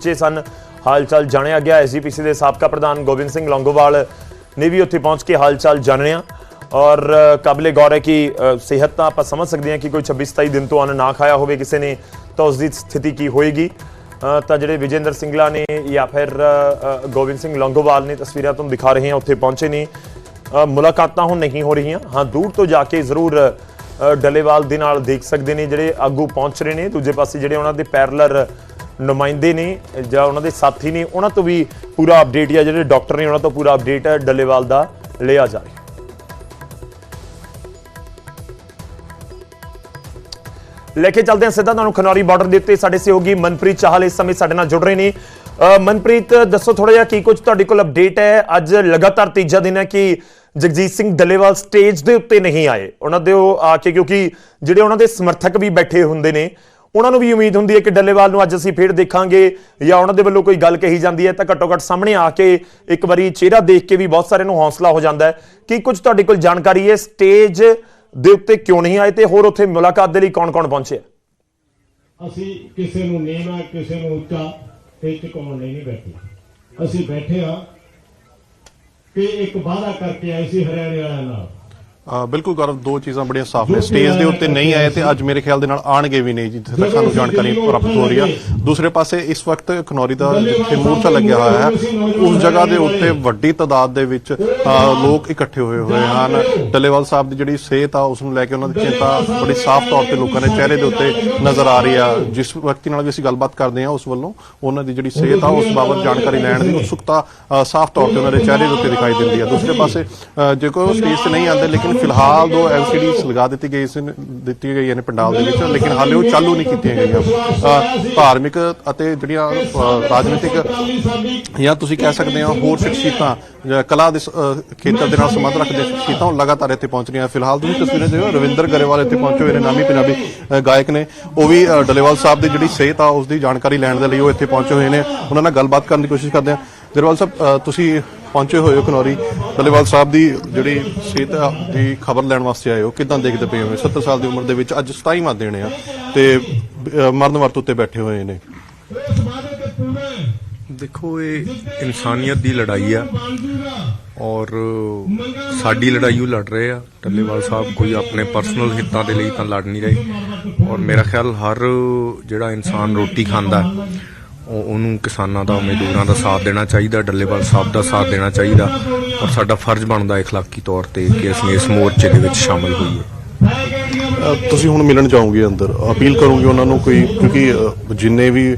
ਪਹੁੰਚੇ ਸਨ। ਹਾਲਚਾਲ ਜਾਣਿਆ ਗਿਆ। ਐਸਜੀਪੀਸੀ ਦੇ ਸਾਬਕਾ ਪ੍ਰਧਾਨ ਗੋਬਿੰਦ ਸਿੰਘ ਲੌਂਗੋਵਾਲ ਨੇ ਵੀ ਉੱਥੇ ਪਹੁੰਚ ਕੇ ਹਾਲਚਾਲ ਜਾਣਿਆ। ਔਰ ਕਾਬਲੇ ਗੌਰ ਹੈ ਕਿ ਸਿਹਤ ਤਾਂ ਆਪਾਂ ਸਮਝ ਸਕਦੇ ਹਾਂ ਕਿ ਕੋਈ 26 27 ਦਿਨ ਤੋਂ ਅੰਨ ਨਾ ਖਾਇਆ ਹੋਵੇ ਕਿਸੇ ਨੇ ਤਾਂ ਉਸ ਦੀ ਸਥਿਤੀ ਕੀ ਹੋਏਗੀ। ਤਾਂ ਜਿਹੜੇ ਵਿਜੇਂਦਰ ਸਿੰਗਲਾ ਨੇ ਜਾਂ ਫਿਰ ਗੋਬਿੰਦ ਸਿੰਘ ਲੌਂਗੋਵਾਲ ਨੇ ਤਸਵੀਰਾਂ ਤੁਹਾਨੂੰ ਦਿਖਾ ਰਹੇ ਹਾਂ ਉੱਥੇ ਪਹੁੰਚੇ ਨੇ। ਮੁਲਾਕਾਤਾਂ ਹੁਣ ਨਹੀਂ ਹੋ ਰਹੀਆਂ। ਹਾਂ ਦੂਰ ਤੋਂ ਜਾ ਕੇ ਜ਼ਰੂਰ ਅ, ਡੱਲੇਵਾਲ ਦੇ ਨਾਲ ਦੇਖ ਸਕਦੇ ਨੇ ਜਿਹੜੇ ਆਗੂ ਪਹੁੰਚ ਰਹੇ ਨੇ। ਦੂਜੇ ਪਾਸੇ ਜਿਹੜੇ ਉਹਨਾਂ ਦੇ ਪੈਰਲਰ ਨੁਮਾਇੰਦੇ ਨੇ ਜਾਂ ਉਹਨਾਂ ਦੇ ਸਾਥੀ ਨੇ ਉਹਨਾਂ ਤੋਂ ਵੀ ਪੂਰਾ ਅਪਡੇਟ ਜਾਂ ਜਿਹੜੇ ਡਾਕਟਰ ਨੇ ਉਹਨਾਂ ਤੋਂ ਪੂਰਾ ਅਪਡੇਟ ਡੱਲੇਵਾਲ ਦਾ ਲਿਆ ਜਾ ਰਿਹਾ। ਲੈ ਕੇ ਚੱਲਦੇ ਹਾਂ ਸਿੱਧਾ ਤੁਹਾਨੂੰ ਖਨੌਰੀ ਬਾਰਡਰ ਦੇ ਉੱਤੇ। ਸਾਡੇ ਸਹਿਯੋਗੀ ਮਨਪ੍ਰੀਤ ਚਾਹਲ ਇਸ ਸਮੇਂ ਸਾਡੇ ਨਾਲ ਜੁੜ ਰਹੇ ਨੇ। ਮਨਪ੍ਰੀਤ, ਦੱਸੋ ਥੋੜਾ ਜਿਹਾ ਕੀ ਕੁਝ ਤੁਹਾਡੇ ਕੋਲ ਅਪਡੇਟ ਹੈ? ਅੱਜ ਲਗਾਤਾਰ ਤੀਜਾ ਦਿਨ ਹੈ ਕਿ ਜਗਜੀਤ ਸਿੰਘ ਡੱਲੇਵਾਲ ਸਟੇਜ ਦੇ ਉੱਤੇ ਨਹੀਂ ਆਏ। ਉਹਨਾਂ ਦੇ ਉਹ ਆ ਕੇ ਕਿਉਂਕਿ ਜਿਹੜੇ ਉਹਨਾਂ ਦੇ ਸਮਰਥਕ ਵੀ ਬੈਠੇ ਹੁੰਦੇ ਨੇ ਉਹਨਾਂ ਨੂੰ ਵੀ ਉਮੀਦ ਹੁੰਦੀ ਹੈ ਕਿ ਡੱਲੇਵਾਲ ਨੂੰ ਅੱਜ ਅਸੀਂ ਫੇਰ ਦੇਖਾਂਗੇ ਜਾਂ ਉਹਨਾਂ ਦੇ ਵੱਲੋਂ ਕੋਈ ਗੱਲ ਕਹੀ ਜਾਂਦੀ ਹੈ ਤਾਂ ਘੱਟੋ ਘੱਟ ਸਾਹਮਣੇ ਆ ਕੇ ਇੱਕ ਵਾਰੀ ਚਿਹਰਾ ਦੇਖ ਕੇ ਵੀ ਬਹੁਤ ਸਾਰੇ ਨੂੰ ਹੌਸਲਾ ਹੋ ਜਾਂਦਾ ਹੈ ਕੀ ਕੁਝ ਤੁਹਾਡੇ ਕੋਲ ਜਾਣਕਾਰੀ ਹੈ, ਸਟੇਜ ਦੇ ਉੱਤੇ ਕਿਉਂ ਨਹੀਂ ਆਏ ਤੇ ਹੋਰ ਉੱਥੇ ਮੁਲਾਕਾਤ ਦੇ ਲਈ ਕੌਣ-ਕੌਣ ਪਹੁੰਚੇ ਅਸੀਂ ਕਿਸੇ ਨੂੰ ਨੀਵਾਂ ਕਿਸੇ ਨੂੰ ਉੱਚਾ ਤੇ ਝੁਕਾਉਣ ਲਈ ਨਹੀਂ ਬੈਠੇ। ਅਸੀਂ ਬੈਠੇ ਆ ਕਿ ਇੱਕ ਵਾਅਦਾ ਕਰਕੇ ਆਏ ਸੀ ਹਰਿਆਣੇ ਵਾਲਿਆਂ ਨਾਲ। ਬਿਲਕੁਲ ਗੌਰਵ ਦੋ ਚੀਜ਼ਾਂ ਬੜੀਆਂ ਸਾਫ਼ ਨੇ। ਸਟੇਜ ਦੇ ਉੱਤੇ ਨਹੀਂ ਆਏ ਤੇ ਅੱਜ ਮੇਰੇ ਖਿਆਲ ਦੇ ਨਾਲ ਆਣਗੇ ਵੀ ਨਹੀਂ ਜਿੱਥੇ ਤੱਕ ਸਾਨੂੰ ਜਾਣਕਾਰੀ ਪ੍ਰਾਪਤ ਹੋ ਰਹੀ ਆ। ਦੂਸਰੇ ਪਾਸੇ ਇਸ ਵਕਤ ਖਨੌਰੀ ਦਾ ਜਿੱਥੇ ਮੋਰਚਾ ਲੱਗਿਆ ਹੋਇਆ ਹੈ ਉਸ ਜਗ੍ਹਾ ਦੇ ਉੱਤੇ ਵੱਡੀ ਤਾਦਾਦ ਦੇ ਵਿੱਚ ਲੋਕ ਇਕੱਠੇ ਹੋਏ ਹੋਏ ਹਨ। ਡੱਲੇਵਾਲ ਸਾਹਿਬ ਦੀ ਜਿਹੜੀ ਸਿਹਤ ਆ ਉਸ ਨੂੰ ਲੈ ਕੇ ਉਹਨਾਂ ਦੀ ਚਿੰਤਾ ਬੜੀ ਸਾਫ਼ ਤੌਰ ਤੇ ਲੋਕਾਂ ਦੇ ਚਿਹਰੇ ਦੇ ਉੱਤੇ ਨਜ਼ਰ ਆ ਰਹੀ ਆ। ਜਿਸ ਵਿਅਕਤੀ ਨਾਲ ਵੀ ਅਸੀਂ ਗੱਲਬਾਤ ਕਰਦੇ ਹਾਂ ਉਸ ਵੱਲੋਂ ਉਹਨਾਂ ਦੀ ਜਿਹੜੀ ਸਿਹਤ ਆ ਉਸ ਬਾਬਤ ਜਾਣਕਾਰੀ ਲੈਣ ਦੀ ਉਤਸੁਕਤਾ ਸਾਫ਼ ਤੌਰ ਤੇ ਉਹਨਾਂ ਦੇ ਚਿਹਰੇ ਦੇ ਉੱਤੇ ਦਿਖਾਈ ਦਿੰਦੀ ਆ। ਦੂਸਰੇ ਪਾਸੇ ਅ, ਜੇ ਕੋਈ ਸਟੇਜ ਤੇ ਨਹੀਂ ਆਉਂਦੇ ਲੇਕਿਨ ਫਿਲਹਾਲ ਦੋ ਐਲਸੀਡੀਜ਼ ਲਗਾ ਦਿੱਤੀ ਗਈ ਸੀ ਦਿੱਤੀ ਗਈਆਂ ਨੇ ਪੰਡਾਲ ਦੇ ਵਿੱਚ ਲੇਕਿਨ ਹਾਲੇ ਉਹ ਚਾਲੂ ਨਹੀਂ ਕੀਤੀਆਂ ਗਈਆਂ। ਧਾਰਮਿਕ ਅਤੇ ਜਿਹੜੀਆਂ ਰਾਜਨੀਤਿਕ ਜਾਂ ਤੁਸੀਂ ਕਹਿ ਸਕਦੇ ਹੋ ਹੋਰ ਸ਼ਖਸੀਅਤਾਂ ਕਲਾ ਦੇ ਖੇਤਰ ਦੇ ਨਾਲ ਸੰਬੰਧ ਰੱਖਦੇ ਸ਼ਖਸੀਅਤਾਂ ਉਹ ਲਗਾਤਾਰ ਇੱਥੇ ਪਹੁੰਚ ਰਹੀਆਂ। ਫਿਲਹਾਲ ਤੁਸੀਂ ਤਸਵੀਰਾਂ ਦੇਖੋ ਰਵਿੰਦਰ ਗਰੇਵਾਲ ਇੱਥੇ ਪਹੁੰਚੇ ਹੋਏ ਨੇ ਨਾਮੀ ਪੰਜਾਬੀ ਗਾਇਕ ਨੇ। ਉਹ ਵੀ ਡੱਲੇਵਾਲ ਸਾਹਿਬ ਦੀ ਜਿਹੜੀ ਸਿਹਤ ਆ ਉਸ ਦੀ ਜਾਣਕਾਰੀ ਲੈਣ ਦੇ ਲਈ ਉਹ ਇੱਥੇ ਪਹੁੰਚੇ ਹੋਏ ਨੇ। ਉਹਨਾਂ ਨਾਲ ਗੱਲਬਾਤ ਕਰਨ ਦੀ ਕੋਸ਼ਿਸ਼ ਕਰਦੇ ਹਾਂ। ਗਰੇਵਾਲ ਸਾਹਿਬ ਤੁਸੀਂ ਪਹੁੰਚੇ ਹੋਏ ਹੋ ਖਨੌਰੀ। ਡੱਲੇਵਾਲ ਸਾਹਿਬ ਦੀ ਜਿਹੜੀ ਸਿਹਤ ਦੀ ਖਬਰ ਲੈਣ ਵਾਸਤੇ ਆਏ ਹੋ। ਕਿਦਾਂ ਦੇਖਦੇ ਪਏ ਹੋ? 70 ਸਾਲ ਦੀ ਉਮਰ ਦੇ ਵਿੱਚ ਅੱਜ 27ਵਾਂ ਦਿਨ ਆ ਤੇ ਮਰਨ ਵਰਤ ਉੱਤੇ ਬੈਠੇ ਹੋਏ ਨੇ। ਦੇਖੋ, ਇਹ ਇਨਸਾਨੀਅਤ ਦੀ ਲੜਾਈ ਆ ਔਰ ਸਾਡੀ ਲੜਾਈ ਉਹ ਲੜ ਰਹੇ ਆ। ਟੱਲੇਵਾਲ ਸਾਹਿਬ, ਕੋਈ ਆਪਣੇ ਪਰਸਨਲ ਹਿੱਤਾਂ ਦੇ ਲਈ ਤਾਂ ਲੜ ਨਹੀਂ ਰਹੇ। ਔਰ ਮੇਰਾ ਖਿਆਲ ਹਰ ਜਿਹੜਾ ਇਨਸਾਨ ਰੋਟੀ ਖਾਂਦਾ ਉਹ ਉਹਨੂੰ ਕਿਸਾਨਾਂ ਦਾ, ਮਜ਼ਦੂਰਾਂ ਦਾ ਸਾਥ ਦੇਣਾ ਚਾਹੀਦਾ, ਡੱਲੇਵਾਲ ਸਾਹਿਬ ਦਾ ਸਾਥ ਦੇਣਾ ਚਾਹੀਦਾ ਔਰ ਸਾਡਾ ਫਰਜ਼ ਬਣਦਾ ਇਖਲਾਕੀ ਤੌਰ ਤੇ ਕਿ ਅਸੀਂ ਇਸ ਮੋਰਚੇ ਦੇ ਵਿੱਚ ਸ਼ਾਮਲ ਹੋਈਏ। ਤੁਸੀਂ ਹੁਣ ਮਿਲਣ ਜਾਓਗੇ ਅੰਦਰ, ਅਪੀਲ ਕਰੋਗੇ ਉਹਨਾਂ ਨੂੰ ਕੋਈ, ਕਿਉਂਕਿ ਜਿੰਨੇ ਵੀ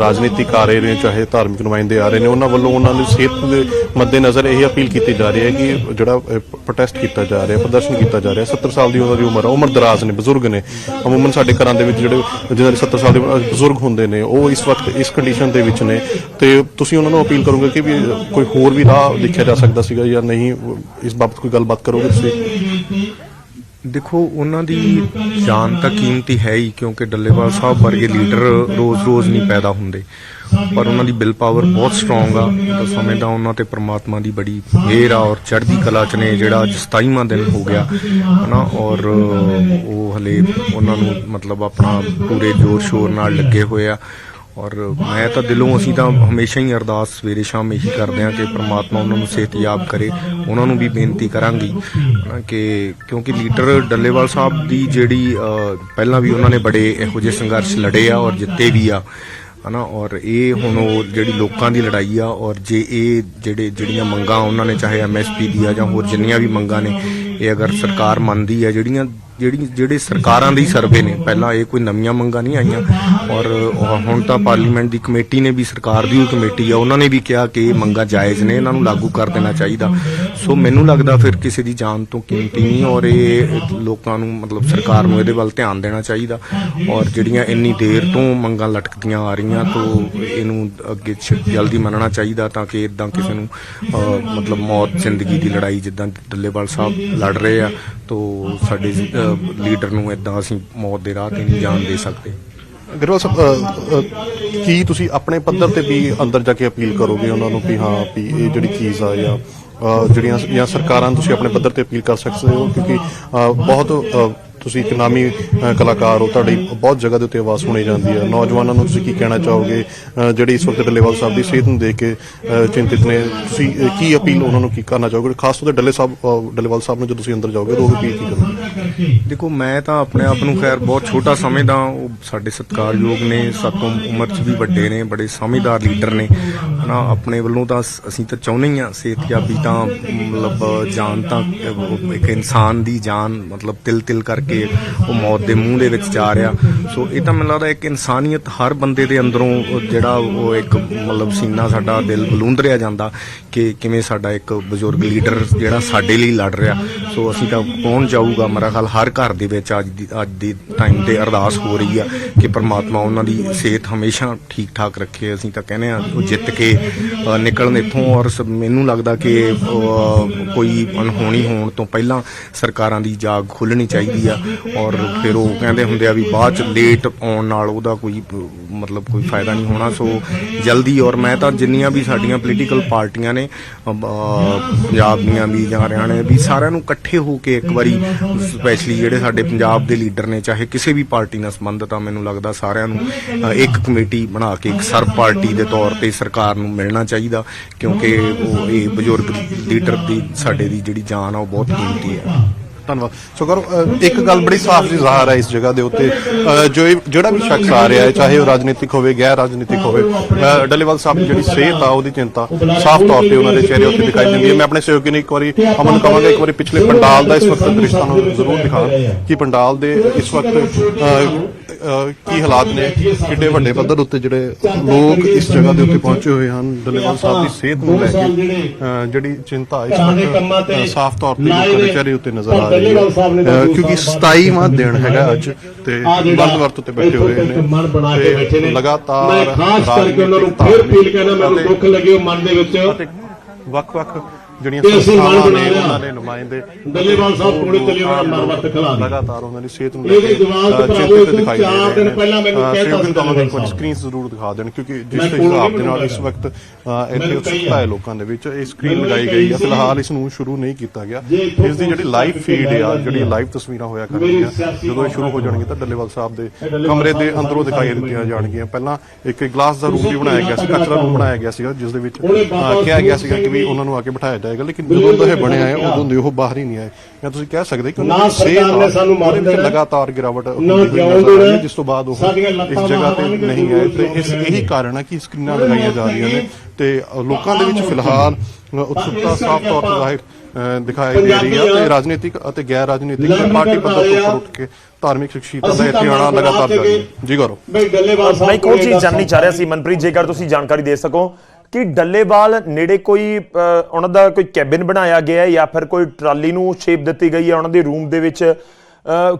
ਰਾਜਨੀਤਿਕ ਆ ਰਹੇ ਨੇ, ਚਾਹੇ ਧਾਰਮਿਕ ਨੁਮਾਇੰਦੇ ਆ ਰਹੇ ਨੇ, ਉਹਨਾਂ ਵੱਲੋਂ ਉਹਨਾਂ ਦੀ ਸਿਹਤ ਦੇ ਮੱਦੇਨਜ਼ਰ ਇਹ ਅਪੀਲ ਕੀਤੀ ਜਾ ਰਹੀ ਹੈ ਕਿ ਜਿਹੜਾ ਪ੍ਰੋਟੈਸਟ ਕੀਤਾ ਜਾ ਰਿਹਾ, ਪ੍ਰਦਰਸ਼ਨ ਕੀਤਾ ਜਾ ਰਿਹਾ 70 ਸਾਲ ਦੀ ਉਹਨਾਂ ਦੀ ਉਮਰ ਹੈ ਉਮਰ ਦਰਾਜ਼ ਨੇ, ਬਜ਼ੁਰਗ ਨੇ। ਅਮੂਮਨ ਸਾਡੇ ਘਰਾਂ ਦੇ ਵਿੱਚ ਜਿਹੜੇ, ਜਿਹਨਾਂ ਦੀ 70 ਸਾਲ ਦੇ ਬਜ਼ੁਰਗ ਹੁੰਦੇ ਨੇ, ਉਹ ਇਸ ਵਕਤ, ਇਸ ਕੰਡੀਸ਼ਨ ਦੇ ਵਿੱਚ ਨੇ। ਤੇ ਤੁਸੀਂ ਉਹਨਾਂ ਨੂੰ ਅਪੀਲ ਕਰੋਗੇ ਕਿ ਵੀ ਕੋਈ ਹੋਰ ਵੀ ਰਾਹ ਦੇਖਿਆ ਜਾ ਸਕਦਾ ਸੀਗਾ ਜਾਂ ਨਹੀਂ, ਇਸ ਬਾਬਤ ਕੋਈ ਗੱਲਬਾਤ ਕਰੋਗੇ ਤੁਸੀਂ? ਦੇਖੋ, ਉਹਨਾਂ ਦੀ ਜਾਨ ਤਾਂ ਕੀਮਤੀ ਹੈ ਹੀ, ਕਿਉਂਕਿ ਡੱਲੇਵਾਲ ਸਾਹਿਬ ਵਰਗੇ ਲੀਡਰ ਰੋਜ਼-ਰੋਜ਼ ਨਹੀਂ ਪੈਦਾ ਹੁੰਦੇ। ਪਰ ਉਹਨਾਂ ਦੀ ਬਿਲ ਪਾਵਰ ਬਹੁਤ ਸਟਰੋਂਗ ਆ। ਤਾਂ ਸਮਝਦਾ ਉਹਨਾਂ ਤੇ ਪ੍ਰਮਾਤਮਾ ਦੀ ਬੜੀ ਮਿਹਰ ਆ ਔਰ ਚੜ੍ਹਦੀ ਕਲਾ ਚ ਨੇ, ਜਿਹੜਾ ਅੱਜ 27ਵਾਂ ਦਿਨ ਹੋ ਗਿਆ, ਹਨਾ? ਔਰ ਉਹ ਹਲੇ ਉਹਨਾਂ ਨੂੰ ਮਤਲਬ ਆਪਣਾ ਪੂਰੇ ਜੋਰ ਸ਼ੋਰ ਨਾਲ ਲੱਗੇ ਹੋਏ ਆ। ਔਰ ਮੈਂ ਤਾਂ ਦਿਲੋਂ ਅਸੀਂ ਤਾਂ ਹਮੇਸ਼ਾ ਹੀ ਅਰਦਾਸ ਸਵੇਰੇ ਸ਼ਾਮ ਇਹੀ ਕਰਦੇ ਹਾਂ ਕਿ ਪ੍ਰਮਾਤਮਾ ਉਹਨਾਂ ਨੂੰ ਸਿਹਤਯਾਬ ਕਰੇ, ਉਹਨਾਂ ਨੂੰ ਵੀ ਬੇਨਤੀ ਕਰਾਂਗੀ ਕਿ ਕਿਉਂਕਿ ਲੀਡਰ ਡੱਲੇਵਾਲ ਸਾਹਿਬ ਦੀ ਜਿਹੜੀ ਪਹਿਲਾਂ ਵੀ ਉਹਨਾਂ ਨੇ ਬੜੇ ਇਹੋ ਜਿਹੇ ਸੰਘਰਸ਼ ਲੜੇ ਆ ਔਰ ਜਿੱਤੇ ਵੀ ਆ, ਹਨਾ, ਔਰ ਇਹ ਹੁਣ ਉਹ ਜਿਹੜੀ ਲੋਕਾਂ ਦੀ ਲੜਾਈ ਆ, ਔਰ ਜੇ ਇਹ ਜਿਹੜੇ, ਜਿਹੜੀਆਂ ਮੰਗਾਂ ਉਹਨਾਂ ਨੇ, ਚਾਹੇ ਐਮਐਸਪੀ ਦੀ ਆ ਜਾਂ ਹੋਰ ਜਿੰਨੀਆਂ ਵੀ ਮੰਗਾਂ ਨੇ, ਇਹ ਅਗਰ ਸਰਕਾਰ ਮੰਨਦੀ ਆ, ਜਿਹੜੀਆਂ ਜਿਹੜੀ ਜਿਹੜੇ ਸਰਕਾਰਾਂ ਦੇ ਸਰਵੇ ਨੇ, ਪਹਿਲਾਂ ਇਹ ਕੋਈ ਨਵੀਆਂ ਮੰਗਾਂ ਨਹੀਂ ਆਈਆਂ, ਔਰ ਹੁਣ ਤਾਂ ਪਾਰਲੀਮੈਂਟ ਦੀ ਕਮੇਟੀ ਨੇ ਵੀ, ਸਰਕਾਰ ਦੀ ਉਹ ਕਮੇਟੀ ਆ, ਉਹਨਾਂ ਨੇ ਵੀ ਕਿਹਾ ਕਿ ਇਹ ਮੰਗਾਂ ਜਾਇਜ਼ ਨੇ, ਇਹਨਾਂ ਨੂੰ ਲਾਗੂ ਕਰ ਦੇਣਾ ਚਾਹੀਦਾ। ਸੋ ਮੈਨੂੰ ਲੱਗਦਾ ਫਿਰ ਕਿਸੇ ਦੀ ਜਾਨ ਤੋਂ ਕੀਮਤੀ ਨਹੀਂ, ਔਰ ਇਹ ਲੋਕਾਂ ਨੂੰ, ਮਤਲਬ ਸਰਕਾਰ ਨੂੰ ਇਹਦੇ ਵੱਲ ਧਿਆਨ ਦੇਣਾ ਚਾਹੀਦਾ। ਔਰ ਜਿਹੜੀਆਂ ਇੰਨੀ ਦੇਰ ਤੋਂ ਮੰਗਾਂ ਲਟਕਦੀਆਂ ਆ ਰਹੀਆਂ, ਤੋਂ ਇਹਨੂੰ ਅੱਗੇ ਜਲਦੀ ਮੰਨਣਾ ਚਾਹੀਦਾ ਤਾਂ ਕਿ ਇਦਾਂ ਕਿਸੇ ਨੂੰ ਮਤਲਬ ਮੌਤ, ਜ਼ਿੰਦਗੀ ਦੀ ਲੜਾਈ ਜਿੱਦਾਂ ਡੱਲੇਵਾਲ ਸਾਹਿਬ ਲੜ ਰਹੇ ਆ, ਤੋਂ ਸਾਡੇ ਲੀਡਰ ਨੂੰ ਇਦਾਂ ਅਸੀਂ ਮੌਤ ਦੇ ਰਾਹ ਤੇ ਨਹੀਂ ਜਾਣ ਦੇ ਸਕਦੇ। ਗਰੇਵਾਲ ਸਾਹਿਬ ਕੀ ਤੁਸੀਂ ਆਪਣੇ ਪੱਧਰ ਤੇ ਵੀ ਅੰਦਰ ਜਾ ਕੇ ਅਪੀਲ ਕਰੋਗੇ ਉਹਨਾਂ ਨੂੰ ਵੀ ਹਾਂ ਵੀ ਇਹ ਜਿਹੜੀ ਚੀਜ਼ ਆ ਜਾਂ ਜਿਹੜੀਆਂ ਜਾਂ ਸਰਕਾਰਾਂ ਨੂੰ ਤੁਸੀਂ ਆਪਣੇ ਪੱਧਰ ਤੇ ਅਪੀਲ ਕਰ ਸਕਦੇ ਹੋ? ਕਿਉਂਕਿ ਬਹੁਤ ਤੁਸੀਂ ਇੱਕ ਨਾਮੀ ਕਲਾਕਾਰ ਹੋ, ਤੁਹਾਡੀ ਬਹੁਤ ਜਗ੍ਹਾ ਦੇ ਉੱਤੇ ਆਵਾਜ਼ ਸੁਣੀ ਜਾਂਦੀ ਹੈ। ਨੌਜਵਾਨਾਂ ਨੂੰ ਤੁਸੀਂ ਕੀ ਕਹਿਣਾ ਚਾਹੋਗੇ? ਜਿਹੜੀ ਇਸ ਵਕਤ ਡੱਲੇਵਾਲ ਸਾਹਿਬ ਦੀ ਸਿਹਤ ਨੂੰ ਦੇਖ ਕੇ ਚਿੰਤਿਤ ਨੇ, ਤੁਸੀਂ ਕੀ ਅਪੀਲ ਉਹਨਾਂ ਨੂੰ ਕੀ ਕਰਨਾ ਚਾਹੋਗੇ? ਖਾਸ ਤੌਰ ਤੇ ਡੱਲੇ ਸਾਹਿਬ ਡੱਲੇਵਾਲ ਸਾਹਿਬ ਨੂੰ ਜਦੋਂ ਤੁਸੀਂ ਅੰਦਰ ਜਾਓਗੇ ਤਾਂ ਉਹ ਅਪੀਲ ਕੀ ਕਰੋਗੇ? ਦੇਖੋ, ਮੈਂ ਤਾਂ ਆਪਣੇ ਆਪ ਨੂੰ ਖੈਰ ਬਹੁਤ ਛੋਟਾ ਸਮਝਦਾ ਉਹ ਸਾਡੇ ਸਤਿਕਾਰਯੋਗ ਨੇ ਸਾਤੋਂ ਉਮਰ 'ਚ ਵੀ ਵੱਡੇ ਨੇ, ਬੜੇ ਸਮਝਦਾਰ ਲੀਡਰ ਨੇ। ਹਨਾ, ਆਪਣੇ ਵੱਲੋਂ ਤਾਂ ਅਸੀਂ ਤਾਂ ਚਾਹੁੰਦੇ ਹੀ ਆ ਸਿਹਤਯਾਬੀ ਤਾਂ, ਮਤਲਬ, ਜਾਨ ਤਾਂ ਇੱਕ ਇਨਸਾਨ ਦੀ ਜਾਨ, ਮਤਲਬ ਤਿਲ ਤਿਲ ਕਰਕੇ ਉਹ ਮੌਤ ਦੇ ਮੂੰਹ ਦੇ ਵਿੱਚ ਜਾ ਰਿਹਾ। ਸੋ ਇਹ ਤਾਂ ਮੈਨੂੰ ਲੱਗਦਾ ਇੱਕ ਇਨਸਾਨੀਅਤ ਹਰ ਬੰਦੇ ਦੇ ਅੰਦਰੋਂ ਜਿਹੜਾ ਉਹ ਇੱਕ ਮਤਲਬ ਸੀਨਾ ਸਾਡਾ ਦਿਲ ਬਲੂੰਦਰਿਆ ਜਾਂਦਾ ਕਿ ਕਿਵੇਂ ਸਾਡਾ ਇੱਕ ਬਜ਼ੁਰਗ ਲੀਡਰ ਜਿਹੜਾ ਸਾਡੇ ਲਈ ਲੜ ਰਿਹਾ। ਸੋ ਅਸੀਂ ਤਾਂ ਕੌਣ ਜਾਊਗਾ? ਮੇਰਾ ਖਿਆਲ ਹਰ ਘਰ ਦੇ ਵਿੱਚ ਅੱਜ ਦੀ ਅੱਜ ਦੀ ਟਾਈਮ ਤੇ ਅਰਦਾਸ ਹੋ ਰਹੀ ਆ ਕਿ ਪ੍ਰਮਾਤਮਾ ਉਹਨਾਂ ਦੀ ਸਿਹਤ ਹਮੇਸ਼ਾ ਠੀਕ ਠਾਕ ਰੱਖੇ। ਅਸੀਂ ਤਾਂ ਕਹਿੰਦੇ ਆ ਉਹ ਜਿੱਤ ਕੇ ਨਿਕਲਣ ਇੱਥੋਂ ਔਰ ਸ- ਮੈਨੂੰ ਲੱਗਦਾ ਕਿ ਕੋਈ ਅਨਹੋਣੀ ਹੋਣ ਤੋਂ ਪਹਿਲਾਂ ਸਰਕਾਰਾਂ ਦੀ ਜਾਗ ਖੁੱਲਣੀ ਚਾਹੀਦੀ ਆ। ਔਰ ਫਿਰ ਉਹ ਕਹਿੰਦੇ ਹੁੰਦੇ ਆ ਵੀ ਬਾਅਦ ਚ ਲੇਟ ਆਉਣ ਨਾਲ ਉਹਦਾ ਕੋਈ, ਮਤਲਬ ਕੋਈ ਫਾਇਦਾ ਨਹੀਂ ਹੋਣਾ। ਸੋ ਜਲਦੀ ਔਰ ਮੈਂ ਤਾਂ ਜਿੰਨੀਆਂ ਵੀ ਸਾਡੀਆਂ ਪੋਲੀਟੀਕਲ ਪਾਰਟੀਆਂ ਨੇ ਪੰਜਾਬ ਦੀਆਂ ਵੀ ਜਾਂ ਹਰਿਆਣੇ ਵੀ, ਸਾਰਿਆਂ ਨੂੰ ਇਕੱਠੇ ਹੋ ਕੇ ਇੱਕ ਵਾਰੀ ਸਪੈਸ਼ਲੀ ਜਿਹੜੇ ਸਾਡੇ ਪੰਜਾਬ ਦੇ ਲੀਡਰ ਨੇ, ਚਾਹੇ ਕਿਸੇ ਵੀ ਪਾਰਟੀ ਨਾਲ ਸੰਬੰਧਿਤ ਆ ਮੈਨੂੰ ਲੱਗਦਾ ਸਾਰਿਆਂ ਨੂੰ ਇੱਕ ਕਮੇਟੀ ਬਣਾ ਕੇ, ਇੱਕ ਸਰਬ ਪਾਰਟੀ ਦੇ ਤੌਰ ਤੇ ਸਰਕਾਰ ਨੂੰ ਮਿਲਣਾ ਚਾਹੀਦਾ, ਕਿਉਂਕਿ ਉਹ ਇਹ ਬਜ਼ੁਰਗ ਲੀਡਰ ਦੀ, ਸਾਡੇ ਦੀ ਜਿਹੜੀ ਜਾਨ ਆ, ਉਹ ਬਹੁਤ ਕੀਮਤੀ ਹੈ। ਧੰਨਵਾਦ। ਸੋ ਕਰੋ ਇੱਕ ਗੱਲ ਬੜੀ ਸਾਫ਼ ਜੀ ਜ਼ਾਹਰ ਹੈ ਇਸ ਜਗ੍ਹਾ ਦੇ ਉੱਤੇ। ਜੋ ਜਿਹੜਾ ਵੀ ਸ਼ਖਸ ਆ ਰਿਹਾ ਹੈ ਚਾਹੇ ਉਹ ਰਾਜਨੀਤਿਕ ਹੋਵੇ ਗੈਰ ਰਾਜਨੀਤਿਕ ਹੋਵੇ ਅ, ਸਾਹਿਬ ਜਿਹੜੀ ਸਿਹਤ ਆ ਉਹਦੀ ਚਿੰਤਾ ਸਾਫ਼ ਤੌਰ ਤੇ ਉਹਨਾਂ ਦੇ ਚਿਹਰੇ ਉੱਤੇ ਦਿਖਾਈ ਦਿੰਦੀ ਹੈ। ਮੈਂ ਆਪਣੇ ਸਹਿਯੋਗੀ ਨੂੰ ਇੱਕ ਵਾਰੀ ਅਮਨ ਕਹਾਂਗਾ ਇੱਕ ਵਾਰੀ ਪਿਛਲੇ ਪੰਡਾਲ ਦਾ ਇਸ ਵਕਤ ਦ੍ਰਿਸ਼ ਤੁਹਾਨੂੰ ਜ਼ਰੂਰ ਦਿਖਾਉਂ ਕਿ ਪੰਡਾਲ ਦੇ ਇਸ ਵਕਤ ਕੀ ਹਾਲਾਤ ਨੇ ਕਿੱਡੇ ਵੱਡੇ ਪੱਧਰ ਉੱਤੇ ਜਿਹੜੇ ਲੋਕ ਇਸ ਜਗ੍ਹਾ ਦੇ ਉੱਤੇ ਪਹੁੰਚੇ ਹੋਏ ਹਨ ਡੱਲੇਵਾਲ ਸਾਹਿਬ ਦੀ ਸਿਹਤ ਨੂੰ ਲੈ ਕੇ ਜਿਹੜੀ ਚਿੰਤਾ ਇਸ ਵਕਤ ਸਾਫ਼ ਤੌਰ ਤੇ ਲਾਏ ਲੋਕਾਂ ਦੇ ਚਿਹਰੇ ਉੱਤੇ ਨਜ਼ਰ ਆ ਰਹੀ ਹੈ। ਡੱਲੇਵਾਲ ਸਾਹਿਬ ਨੇ ਤਾਂ ਕਿਉਂਕਿ ਪਾਸੇ 27ਵਾਂ ਦਿਨ ਹੈਗਾ ਅੱਜ ਤੇ ਬੰਦ ਵਰਤ ਉੱਤੇ ਬੈਠੇ ਹੋਏ ਤੱਕ ਮਨ ਬਣਾ ਨੇ ਕੇ ਬੈਠੇ ਨੇ। ਲਗਾਤਾਰ ਮੈਂ ਖਾਸ ਕਰਕੇ ਉਹਨਾਂ ਨੂੰ ਫਿਰ ਫੀਲ ਕਰਨਾ ਮੈਨੂੰ ਦੁੱਖ ਲੱਗੇ ਮਨ ਦੇ ਵਿੱਚ। ਵੱਖ-ਵੱਖ ਜਿਹੜੀਆਂ ਸੰਸਥਾਵਾਂ ਨੇ। ਉਹਨਾਂ ਦੇ ਨੁਮਾਇੰਦੇ ਡੱਲੇਵਾਲ ਸਾਹਿਬ ਕੋਲੇ ਦਾ ਮਰਵਤ ਖਿਲਾ ਦੇ ਲਗਾਤਾਰ ਉਹਨਾਂ ਦੀ ਸਿਹਤ ਨੂੰ ਲੈ ਕੇ ਚਿੰਤਿਤ ਦਿਖਾਈ ਦੇ ਚਾਰ ਰਹੇ ਦਿਨ। ਪਹਿਲਾਂ ਮੈਨੂੰ ਅ, ਕਹਿ ਦਿੱਤਾ ਸਹਿਯੋਗੀ ਤੁਹਾਨੂੰ ਸੀ ਇੱਕ। ਸਕਰੀਨ ਜ਼ਰੂਰ ਦਿਖਾ ਦੇਣ ਕਿਉਂਕਿ ਜਿਸ ਹਿਸਾਬ ਦੇ ਨਾਲ ਇਸ। ਵਕਤ ਇੱਥੇ ਮੈਨੂੰ ਉਤਸੁਕਤਾ ਹੈ ਲੋਕਾਂ ਦੇ ਵਿੱਚ ਇਹ ਸਕਰੀਨ ਲਗਾਈ ਗਈ ਹੈ ਸੀ। ਫਿਲਹਾਲ ਇਸ ਨੂੰ ਸ਼ੁਰੂ ਨਹੀਂ ਕੀਤਾ ਗਿਆ ਇਸ ਦੀ ਜਿਹੜੀ ਲਾਈਵ ਫੀਡ ਆ ਜਿਹੜੀ। ਲਾਈਵ ਤਸਵੀਰਾਂ ਹੋਇਆ ਕਰਨਗੀਆਂ ਜਦੋਂ ਇਹ ਸ਼ੁਰੂ ਹੋ ਜਾਣਗੇ ਤਾਂ ਡੱਲੇਵਾਲ ਸਾਹਿਬ ਦੇ ਕਮਰੇ ਦੇ ਅੰਦਰੋਂ ਦਿਖਾਈ ਦਿੱਤੀਆਂ ਜਾਣਗੀਆਂ ਪਹਿਲਾਂ ਇੱਕ ਗਲਾਸ ਦਾ ਰੂਮ ਵੀ ਬਣਾਇਆ ਗਿਆ ਸੀ ਕੱਚ ਦਾ ਰੂਮ ਬਣਾਇਆ ਗਿਆ ਸੀਗਾ ਜਿਸ ਦੇ ਵਿੱਚ ਕਿਹਾ ਗਿਆ ਸੀਗਾ ਕਿ ਵੀ ਉਹਨਾਂ ਨੂੰ ਆ ਕੇ ਬਿਠਾਇਆ ਜਾਏਗਾ ਲੇਕਿਨ ਜਦੋਂ ਤੋਂ ਇਹ ਬਣਿਆ ਹੈ ਉਦੋਂ ਦੇ ਉਹ ਬਾਹਰ ਹੀ ਨਹੀਂ ਆਏ। ਜਾਂ ਤੁਸੀਂ ਕਹਿ ਸਕਦੇ ਕਿ ਉਹਨਾਂ ਨਾ ਦੀ ਸਰਕਾਰ ਸਾਨੂੰ ਲਗਾਤਾਰ ਗਿਰਾਵਟ ਜਿਸ ਤੋਂ ਬਾਅਦ ਉਹ ਇਸ ਜਗ੍ਹਾ ਤੇ ਨਹੀਂ ਆਏ। ਤੇ ਇਸ ਇਹੀ ਕਾਰਨ ਹੈ ਕਿ ਸਕਰੀਨਾਂ ਲਗਾਈਆਂ ਜਾ ਰਹੀਆਂ ਨੇ ਤੇ ਲੋਕਾਂ ਦੇ ਵਿੱਚ ਫਿਲਹਾਲ ਉਤਸੁਕਤਾ ਸਾਫ਼ ਤੌਰ ਤੇ ਜ਼ਾਹਿਰ ਦਿਖਾਈ ਦੇ ਰਹੀ ਹੈ ਤੇ ਰਾਜਨੀਤਿਕ ਅਤੇ ਗੈਰ ਰਾਜਨੀਤਿਕ ਪਾਰਟੀ ਪੱਧਰ ਤੋਂ ਉੱਠ ਕੇ ਧਾਰਮਿਕ ਸ਼ਖਸੀਅਤਾਂ ਦਾ ਇੱਥੇ ਆਉਣਾ ਲਗਾਤਾਰ ਜਾਰੀ ਹੈ। ਜੀ ਗੌਰਵ ਬਈ ਡੱਲੇਵਾਲ ਸਾਹਿਬ ਮੈਂ ਇੱਕ ਹੋਰ ਚੀਜ਼ ਜਾਣਨੀ ਚਾਹ ਰਿਹਾ ਸੀ ਮਨਪ੍ਰੀਤ ਜੇਕਰ ਤੁਸੀਂ ਜਾਣਕਾਰੀ ਦੇ ਸਕੋ ਕਿ ਡੱਲੇਵਾਲ ਨੇੜੇ ਕੋਈ ਉਹਨਾਂ ਦਾ ਕੋਈ ਕੈਬਿਨ ਬਣਾਇਆ ਗਿਆ ਹੈ ਜਾਂ ਫਿਰ ਕੋਈ ਟਰਾਲੀ ਨੂੰ ਸ਼ੇਪ ਦਿੱਤੀ ਗਈ ਹੈ ਉਹਨਾਂ ਦੇ ਰੂਮ ਦੇ ਵਿੱਚ?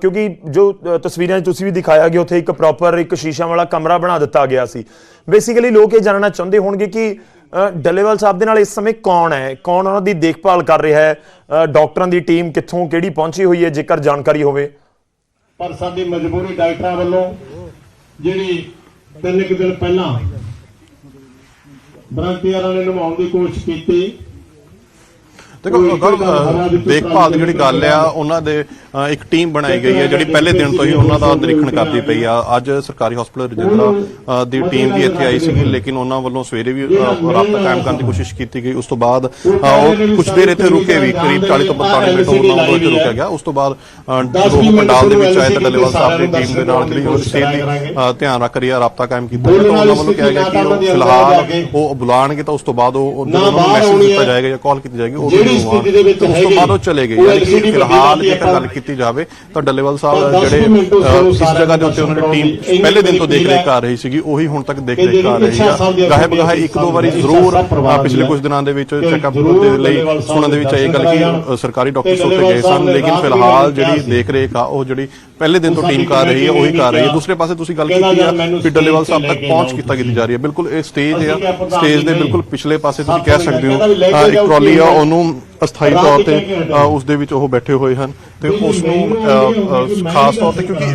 ਕਿਉਂਕਿ ਜੋ ਤਸਵੀਰਾਂ ਤੁਸੀਂ ਵੀ ਦਿਖਾਇਆ ਗਿਆ ਉੱਥੇ ਇੱਕ ਪ੍ਰੋਪਰ ਇੱਕ ਸ਼ੀਸ਼ਾ ਵਾਲਾ ਕਮਰਾ ਬਣਾ ਦਿੱਤਾ ਗਿਆ ਸੀ। ਬੇਸਿਕਲੀ ਲੋਕ ਇਹ ਜਾਣਨਾ ਚਾਹੁੰਦੇ ਹੋਣਗੇ ਕਿ ਡੱਲੇਵਾਲ ਸਾਹਿਬ ਦੇ ਨਾਲ ਇਸ ਸਮੇਂ ਕੌਣ ਹੈ? ਕੌਣ ਉਹਨਾਂ ਦੀ ਦੇਖਭਾਲ ਕਰ ਰਿਹਾ ਹੈ? ਅ, ਡਾਕਟਰਾਂ ਦੀ ਟੀਮ ਕਿੱਥੋਂ ਕਿਹੜੀ ਪਹੁੰਚੀ ਹੋਈ ਹੈ ਜੇਕਰ ਜਾਣਕਾਰੀ ਹੋਵੇ। ਪਰ ਸਾਡੀ ਮਜਬੂਰੀ ਡਾਕਟਰਾਂ ਵੱਲੋਂ ਜਿਹੜੀ ਤਿੰਨ ਕੁ ਦਿਨ ਪਹਿਲਾਂ ਬ੍ਰਾਂਟੀਆਰਾਂ ਨੇ ਨਿਭਾਉਣ ਦੀ ਕੋਸ਼ਿਸ਼ ਕੀਤੀ। ਦੇਖੋ ਗੌਰਵ, ਅ, ਦੇਖਭਾਲ ਦੀ ਜਿਹੜੀ ਗੱਲ ਆ ਉਹਨਾਂ ਦੇ ਇੱਕ ਟੀਮ ਬਣਾਈ ਗਈ ਹੈ ਜਿਹੜੀ ਪਹਿਲੇ ਦਿਨ ਤੋਂ ਹੀ ਉਹਨਾਂ ਦਾ ਨਿਰੀਖਣ ਕਰਦੀ ਪਈ ਆ। ਅੱਜ ਸਰਕਾਰੀ ਹਸਪਤਾਲ ਰਜਿੰਦਰਾ ਦੀ ਟੀਮ ਵੀ ਇੱਥੇ ਆਈ ਸੀਗੀ ਲੇਕਿਨ ਉਹਨਾਂ ਵੱਲੋਂ ਸਵੇਰੇ ਵੀ ਰਾਬਤਾ ਕਾਇਮ ਕਰਨ ਦੀ ਕੋਸ਼ਿਸ਼ ਕੀਤੀ ਗਈ। ਉਸ ਤੋਂ ਬਾਅਦ ਉਹ ਕੁਝ ਦੇਰ ਇੱਥੇ ਰੁਕੇ ਵੀ ਕਰੀਬ 40 ਤੋਂ 45 ਮਿੰਟ ਉਹਨਾਂ ਨੂੰ ਇੱਥੇ ਰੁਕਿਆ ਗਿਆ। ਉਸ ਤੋਂ ਬਾਅਦ ਜਦੋਂ ਪੰਡਾਲ ਦੇ ਵਿੱਚ ਆਏ ਤਾਂ ਡੱਲੇਵਾਲ ਸਾਹਿਬ ਦੀ ਟੀਮ ਦੇ ਨਾਲ ਜਿਹੜੀ ਉਹ ਸਿਹਤ ਦੀ ਧਿਆਨ ਰੱਖ ਰਹੀ ਆ ਰਾਬਤਾ ਕਾਇਮ ਕੀਤਾ ਤਾਂ ਉਹਨਾਂ ਵੱਲੋਂ ਕਿਹਾ ਗਿਆ ਕਿ ਉਹ ਫਿਲਹਾਲ ਉਹ ਬੁਲਾਣਗੇ ਤਾਂ ਉਸ ਤੋਂ ਬਾਅਦ ਉਹ ਉਹਨਾਂ ਨੂੰ ਮੈਸੇਜ ਦਿੱਤਾ ਜਾਏਗਾ ਜਾਂ ਕਾਲ ਕੀਤੀ ਜਾਏਗੀ ਉਹ ਜਿਹੜੀ ਸਥਿਤੀ ਦੇ ਵਿੱਚ ਉਸ ਤੋਂ ਬਾਅਦ ਉਹ ਚਲੇ ਗਏ। ਯਾਨੀ ਕਿ ਫਿਲਹਾਲ ਵੱਡੀ ਜੇਕਰ ਗੱਲ ਕੀਤੀ ਜਾਵੇ ਤਾਂ ਡੱਲੇਵਾਲ ਸਾਹਿਬ ਦਸ ਜਿਹੜੇ ਮਿੰਟ ਉਸ ਨੂੰ ਅ, ਇਸ ਸਾਰਾ ਜਗ੍ਹਾ ਦੇ ਉੱਤੇ ਉਹਨਾਂ ਦੀ ਟੀਮ ਇੰਨੀ ਪਹਿਲੇ ਦਿਨ ਤੋਂ ਵੱਡੀ ਦੇਖ ਰੇਖ ਕਰ ਰਹੀ ਸੀਗੀ ਉਹੀ ਹੁਣ ਤੱਕ ਦੇਖ ਕਿ ਰੇਖ ਕਰ ਰਹੀ ਇੱਛਾ ਸਾਹਿਬ ਦੀ ਹੈ ਗਾਹੇ ਅਸਲੀ ਬਗਾਹੇ ਇੱਕ ਦੋ ਵਾਰੀ ਇੱਛਾ ਜ਼ਰੂਰ ਸਭ ਪਰਿਵਾਰ ਅ, ਪਿਛਲੇ ਦੀ ਕੁਝ ਦਿਨਾਂ ਦੇ ਵਿੱਚ ਕਿ ਚੈੱਕਅਪ ਜ਼ਰੂਰ ਦੇ ਲਈ ਡੱਲੇਵਾਲ ਸਾਹਿਬ ਸੁਣਨ ਦੇ ਵਿੱਚ ਇਹ ਗੱਲ ਕਿ ਅ, ਸਰਕਾਰੀ ਡਾਕਟਰ ਗਏ ਸਨ ਲੇਕਿਨ ਫਿਲਹਾਲ ਜਿਹੜੀ ਦੇਖ ਰੇਖ ਆ ਉਹ ਜਿਹੜੀ ਪਹਿਲੇ ਦਿਨ ਤੋਂ ਟੀਮ ਕਰ ਰਹੀ ਹੈ ਉਹੀ ਕਰ ਰਹੀ ਹੈ। ਦੂਸਰੇ ਪਾਸੇ ਤੁਸੀਂ ਗੱਲ ਕੀਤੀ ਆ ਕਿ ਡੱਲੇਵਾਲ ਸਾਹਿਬ ਤੱਕ ਪਹੁੰਚ ਕੀਤਾ ਕੀਤੀ ਜਾ ਰਹੀ। ਹੈ ਬਿਲਕੁਲ ਇਹ ਸਟੇਜ ਆ। ਸਟੇਜ ਦੇ ਬਿਲਕੁਲ ਪਿਛਲੇ ਪਾਸੇ ਤੁਸੀਂ ਕਹਿ ਸਕਦੇ ਹੋ ਇੱਕ ਟਰਾਲੀ ਆ ਉਹਨੂੰ ਅਸਥਾਈ ਤੌਰ ਤੇ ਉਸ ਦੇ ਵਿੱਚ ਉਹ ਬੈਠੇ ਹੋਏ ਹਨ ਤੇ ਉਸ ਨੂੰ ਖਾਸ ਤੌਰ ਤੇ ਕਿਉਂਕਿ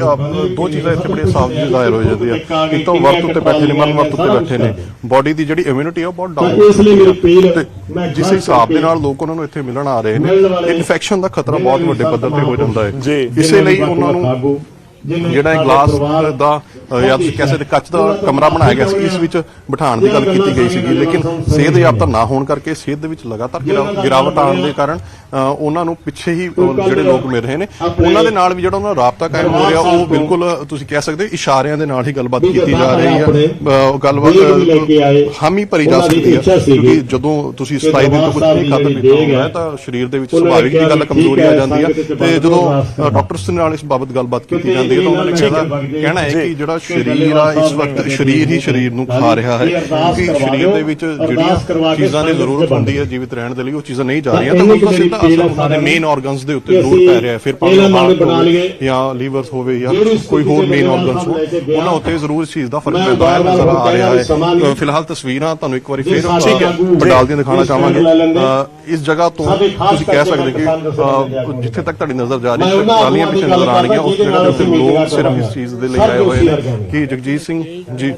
ਦੋ ਚੀਜ਼ਾਂ ਇੱਥੇ ਬੜੀਆਂ ਸਾਫ਼ ਜਿਹੀ ਜ਼ਾਹਿਰ ਹੋ ਜਾਂਦੀਆਂ। ਇੱਕ ਤਾਂ ਵਰਤ ਉੱਤੇ ਬੈਠੇ ਨੇ ਮਨ ਵਰਤ ਉੱਤੇ ਬੈਠੇ ਨੇ। ਬਾਡੀ ਦੀ ਜਿਹੜੀ ਇਮਿਊਨਿਟੀ ਆ ਉਹ ਬਹੁਤ ਡਾਊਨ ਇਸ ਲਈ ਮੇਰੀ ਅਪੀਲ ਮੈਂ ਜਿਸ ਹਿਸਾਬ ਦੇ ਨਾਲ ਲੋਕ ਉਹਨਾਂ ਨੂੰ ਇੱਥੇ ਮਿਲਣ ਆ ਰਹੇ ਨੇ ਇਨਫੈਕਸ਼ਨ ਦਾ ਖਤਰਾ ਬਹੁਤ ਵੱਡੇ ਪੱਧਰ ਤੇ ਹੋ ਜਾਂਦਾ ਹੈ। ਜੀ। ਇਸੇ ਲਈ ਉਹਨਾਂ ਨੂੰ ਜਿਹੜਾ ਇਹ ਗਲਾਸ ਦਾ ਜਾਂ ਤੁਸੀਂ ਕਹਿ ਸਕਦੇ ਕੱਚ ਦਾ ਕਮਰਾ ਬਣਾਇਆ ਗਿਆ ਸੀ ਇਸ ਵਿੱਚ ਬਿਠਾਉਣ ਦੀ ਗੱਲ ਕੀਤੀ ਗਈ ਸੀਗੀ ਲੇਕਿਨ ਸਿਹਤ ਯਾਬਤਾ ਨਾ ਹੋਣ ਕਰਕੇ ਸਿਹਤ ਦੇ ਵਿੱਚ ਲਗਾਤਾਰ ਗਿਰਾ- ਗਿਰਾਵਟ ਆਉਣ ਦੇ ਕਾਰਨ ਉਹਨਾਂ ਨੂੰ ਪਿੱਛੇ ਹੀ ਜਿਹੜੇ ਲੋਕ ਮਿਲ ਰਹੇ ਨੇ ਉਹਨਾਂ ਦੇ ਨਾਲ ਵੀ ਜਿਹੜਾ ਉਹਨਾਂ ਦਾ ਰਾਬਤਾ ਕਾਇਮ ਹੋ ਰਿਹਾ ਉਹ ਬਿਲਕੁਲ ਤੁਸੀਂ ਕਹਿ ਸਕਦੇ ਇਸ਼ਾਰਿਆਂ ਦੇ ਨਾਲ ਹੀ ਗੱਲਬਾਤ ਕੀਤੀ ਜਾ ਰਹੀ ਹੈ। ਅ, ਗੱਲਬਾਤ ਹਾਮੀ ਭਰੀ ਜਾ ਸਕਦੀ ਹੈ ਕਿਉਂਕਿ ਜਦੋਂ ਤੁਸੀਂ 27 ਦਿਨ ਤੋਂ ਕੁਝ ਨਹੀਂ ਖਾਧਾ ਪੀਤਾ ਹੁੰਦਾ ਤਾਂ ਸਰੀਰ ਦੇ ਵਿੱਚ ਸੁਭਾਵਿਕ ਜੀ ਗੱਲ ਕਮਜ਼ੋਰੀ ਆ ਜਾਂਦੀ ਹੈ। ਤੇ ਜਦੋਂ ਡਾਕਟਰਸ ਨਾਲ ਇਸ ਬਾਬਤ ਗੱਲਬਾਤ ਕੀਤੀ ਜਾਂਦੀ ਹੈ ਤਾਂ ਉਹਨਾਂ ਨੇ ਕਹਿਣਾ ਕਹਿਣਾ ਹੈ ਕਿ ਜਿਹੜਾ ਸਰੀਰ ਆ ਇਸ ਵਕਤ ਸਰੀਰ ਹੀ ਸਰੀਰ ਨੂੰ ਖਾ ਰਿਹਾ ਹੈ ਕਿਉਂਕਿ ਸਰੀਰ ਦੇ ਵਿੱਚ ਜਿਹੜੀਆਂ ਚੀਜ਼ਾਂ ਦੀ ਜ਼ਰੂਰਤ ਹੁੰਦੀ ਹੈ ਜੀਵਿਤ ਰਹਿਣ ਦੇ ਲਈ ਉਹ ਚੀਜ਼ਾਂ ਨਹੀਂ ਜਾ ਰਹੀਆਂ। ਤਾਂ ਉਸਦਾ ਸਿੱਧਾ ਅਸਰ ਦੇ ਮੇਨ ਆਰਗਨਸ ਦੇ ਉੱਤੇ ਜ਼ਰੂਰ ਪੈ ਰਿਹਾ ਹੈ। ਫਿਰ ਭਾਵੇਂ ਲਈਏ। ਜਾਂ ਲੀਵਰਸ ਹੋਵੇ ਜਾਂ ਕੋਈ ਹੋਰ ਮੇਨ ਆਰਗਨਸ ਕੇ ਗਿਆ। ਉਹਨਾਂ ਉੱਤੇ ਜ਼ਰੂਰ ਇਸ ਚੀਜ਼ ਦਾ ਫ਼ਰਕ ਪੈਂਦਾ ਹੈ ਨਜ਼ਰ ਆ ਰਿਹਾ ਹੈ। ਫਿਲਹਾਲ ਤਸਵੀਰਾਂ ਤੁਹਾਨੂੰ ਇੱਕ ਵਾਰੀ ਫੇਰ ਸਾਡੇ ਆਗੂ ਪੰਡਾਲ ਦੀਆਂ ਦਿਖਾਉਣਾ ਚਾਹਾਂਗੇ। ਇਸ ਜਗ੍ਹਾ ਤੋਂ ਸਾਡੇ ਤੁਸੀਂ ਕਹਿ ਸਕਦੇ ਕਿ ਜਿੱਥੇ ਤੱਕ ਤੁਹਾਡੀ ਨਜ਼ਰ ਜਾ ਰਹੀ ਹੈ ਟਰਾਲੀਆਂ ਪਿੱਛੇ ਨਜ਼ਰ ਆ ਰਹੀਆਂ ਉਸ ਜਗ੍ਹਾ ਕਰਦਾ ਲੋਕ ਸਿਰਫ ਇਸ ਚੀਜ਼ ਦੇ ਲਈ ਆਏ ਹੋਏ ਨੇ। ਕਿ ਜਗਜੀਤ ਸਿੰਘ? ਜੀ।